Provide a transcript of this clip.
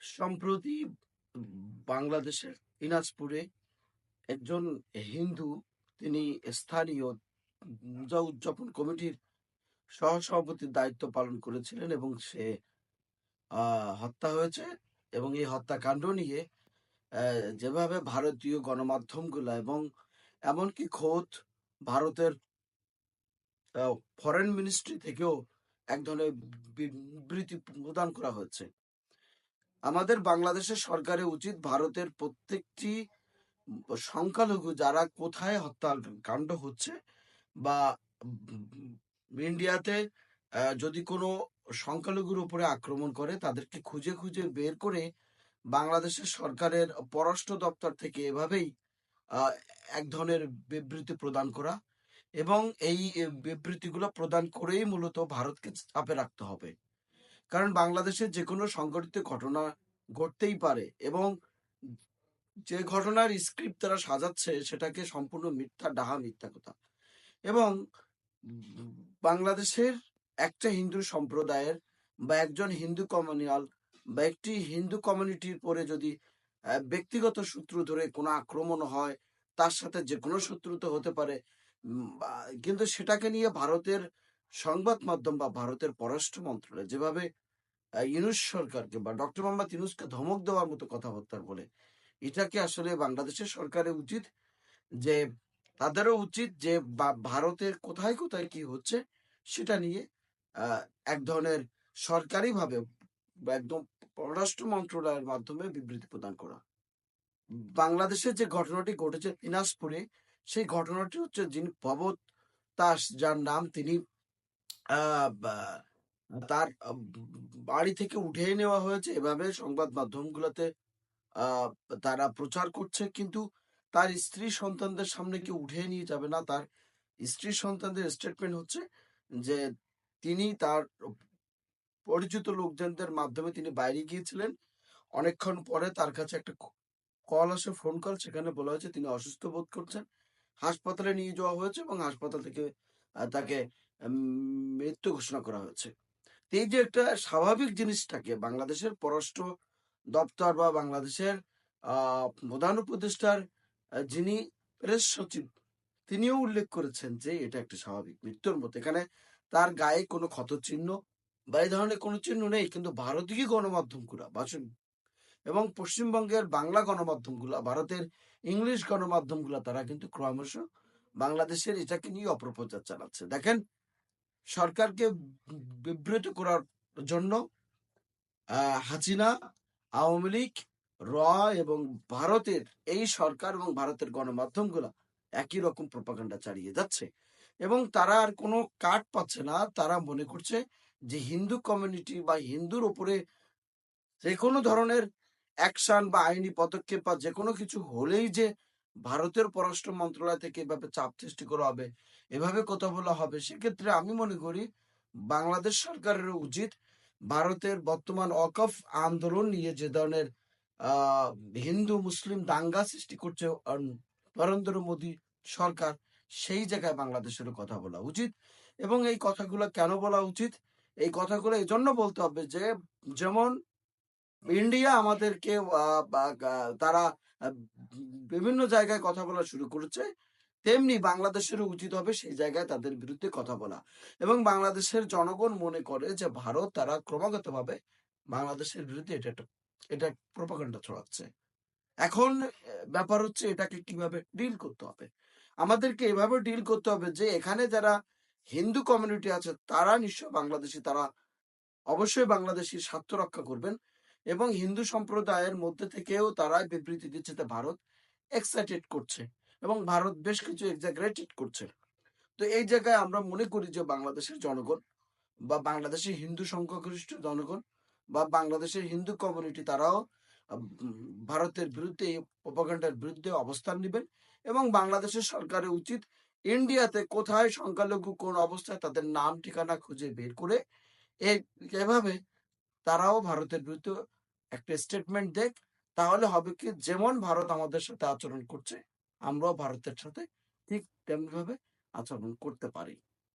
সম্প্রতি বাংলাদেশের দিনাজপুরে একজন হিন্দু, তিনি স্থানীয় পূজা উদযাপন কমিটির সহসভাপতির দায়িত্ব পালন করেছিলেন এবং সে হত্যা হয়েছে এবং এই হত্যাকাণ্ড নিয়ে যেভাবে ভারতীয় গণমাধ্যমগুলো এবং এমনকি খোদ ভারতের ফরেন মিনিস্ট্রি থেকেও এক ধরনের বিবৃতি প্রদান করা হয়েছে। আমাদের বাংলাদেশের সরকারের উচিত ভারতের প্রত্যেকটি সংখ্যালঘু যারা কোথায় হত্যাকাণ্ড হচ্ছে বা ইন্ডিয়াতে যদি কোনো সংখ্যালঘুর উপরে আক্রমণ করে, তাদেরকে খুঁজে খুঁজে বের করে বাংলাদেশের সরকারের পররাষ্ট্র দপ্তর থেকে এভাবেই এক ধরনের বিবৃতি প্রদান করা এবং এই বিবৃতিগুলো প্রদান করেই মূলত ভারতকে চাপে রাখতে হবে। কারণ বাংলাদেশের যে কোনো সংঘটিত ঘটনা ঘটতেই পারে এবং যে ঘটনার স্ক্রিপ্ট তারা সাজাচ্ছে সেটাকে সম্পূর্ণ মিথ্যা, ডাহা, মিথ্যা কথা। এবং বাংলাদেশের একটা হিন্দু সম্প্রদায়ের বা একজন হিন্দু কমিউনিয়াল বা একটি হিন্দু কমিউনিটির পরে যদি ব্যক্তিগত সূত্র ধরে কোনো আক্রমণ হয়, তার সাথে যে কোনো শত্রু তো হতে পারে। কিন্তু সেটাকে নিয়ে ভারতের সংবাদ মাধ্যম বা ভারতের পররাষ্ট্র মন্ত্রণালয় যেভাবে ইউনুস সরকারকে বা ডক্টর মোহাম্মদ ইউনুসকে ধমক দেওয়ার মতো কথাবার্তা বলে এটাকে আসলে বাংলাদেশের সরকারের উচিত? যে তাদেরও উচিত যে ভারতের কোথায় কোথায় কি হচ্ছে সেটা নিয়ে এক ধরনের সরকারিভাবে একদম পররাষ্ট্র মন্ত্রণালয়ের মাধ্যমে বিবৃতি প্রদান করা। বাংলাদেশে যে ঘটনাটি ঘটেছে দিনাজপুরে সেই ঘটনাটি হচ্ছে যিনি ভবত দাস যার নাম তিনি আহ, তার বাড়ি থেকে উঠে নেওয়া হয়েছে। এভাবে সংবাদ মাধ্যমগুলোতে তারা প্রচার করছে। কিন্তু তার স্ত্রী সন্তানদের সামনে কেউ উঠে নিয়ে যাবে না। তার স্ত্রী সন্তানদের স্টেটমেন্ট হচ্ছে যে, তিনি তার পরিচিত লোকজনদের মাধ্যমে তিনি বাইরে গিয়েছিলেন। অনেকক্ষণ পরে তার কাছে একটা কল আসে ফোন কল সেখানে বলা হয়েছে তিনি অসুস্থ বোধ করছেন। হাসপাতালে নিয়ে যাওয়া হয়েছে এবং হাসপাতাল থেকে তাকে মৃত্যু ঘোষণা করা হয়েছে। এই যে একটা স্বাভাবিক জিনিসটাকে বাংলাদেশের পররাষ্ট্র দপ্তর বা বাংলাদেশের প্রধান উপদেষ্টার যিনি প্রেস সচিব, তিনিও উল্লেখ করেছেন যে এটা একটা স্বাভাবিক মৃত্যুর মতো। এখানে তার গায়ে কোনো ক্ষত চিহ্ন বা এই ধরনের কোনো চিহ্ন নেই, কিন্তু ভারতীয় গণমাধ্যমগুলা, বাসন, এবং পশ্চিমবঙ্গের বাংলা গণমাধ্যমগুলা, ভারতের ইংলিশ গণমাধ্যমগুলা, তারা কিন্তু ক্রমশ বাংলাদেশের এটাকে নিয়ে অপপ্রচার চালাচ্ছে। দেখেন সরকারকে বিব্রত করার জন্য হাসিনা, আওয়ামী লীগ, র এবং ভারতের এই সরকার এবং ভারতের গণমাধ্যমগুলা একই রকম প্রপাগান্ডা চালিয়ে যাচ্ছে। এবং তারা আর কোনো কাট পাচ্ছে না। তারা মনে করছে যে হিন্দু কমিউনিটি বা হিন্দুর উপরে যে কোনো ধরনের অ্যাকশন বা আইনি পদক্ষেপ বা যে কোনো কিছু হলেই যে ভারতের পররাষ্ট্র মন্ত্রণালয় থেকে এভাবে চাপ সৃষ্টি করা হবে, এভাবে কথা বলা হবে, সেক্ষেত্রে আমি মনে করি বাংলাদেশ সরকারের উচিত ভারতের বর্তমান অকফ আন্দোলন নিয়ে যে ধরনের হিন্দু, মুসলিম দাঙ্গা সৃষ্টি করছে নরেন্দ্র মোদী সরকার, সেই জায়গায় বাংলাদেশেরও কথা বলা উচিত এবং এই কথাগুলো কেন বলা উচিত? এই কথাগুলো এই জন্য বলতে হবে যে, যেমন ইন্ডিয়া আমাদেরকে তারা বিভিন্ন জায়গায় কথা বলা শুরু করেছে। তেমনি বাংলাদেশেরও উচিত হবে সেই জায়গায় তাদের বিরুদ্ধে কথা বলা। এবং বাংলাদেশের জনগণ মনে করে যে ভারত তারা ক্রমাগতভাবে বাংলাদেশের বিরুদ্ধে এটা একটা, এটা প্রপাগান্ডা ছড়াচ্ছে। এখন ব্যাপার হচ্ছে এটাকে কীভাবে ডিল করতে হবে? আমাদেরকে এভাবে ডিল করতে হবে যে এখানে যারা হিন্দু কমিউনিটি আছে তারা নিশ্চয় বাংলাদেশি, তারা অবশ্যই বাংলাদেশি স্বার্থ রক্ষা করবেন। এবং হিন্দু সম্প্রদায়ের মধ্যে থেকেও তারা বিবৃতি দিচ্ছে যে ভারত এক্সাইটেড করছে এবং ভারত বেশ কিছু এক্সাগ্রেটেড করছে। তো এই জায়গায় আমরা মনে করি যে বাংলাদেশের জনগণ বা বাংলাদেশের হিন্দু সংখ্যাগরিষ্ঠ জনগণ বা বাংলাদেশের হিন্দু কমিউনিটি তারাও ভারতের বিরুদ্ধে এই বিরুদ্ধে অবস্থান নেবেন এবং বাংলাদেশের সরকারের উচিত ইন্ডিয়াতে কোথায় সংখ্যালঘু কোন অবস্থায় তাদের নাম, ঠিকানা খুঁজে বের করে এভাবে তারাও ভারতের বিরুদ্ধে একটা স্টেটমেন্ট দেখ, তাহলে হবে কি যেমন ভারত আমাদের সাথে আচরণ করছে, আমরাও ভারতের সাথে ঠিক তেমনি ভাবে আচরণ করতে পারি।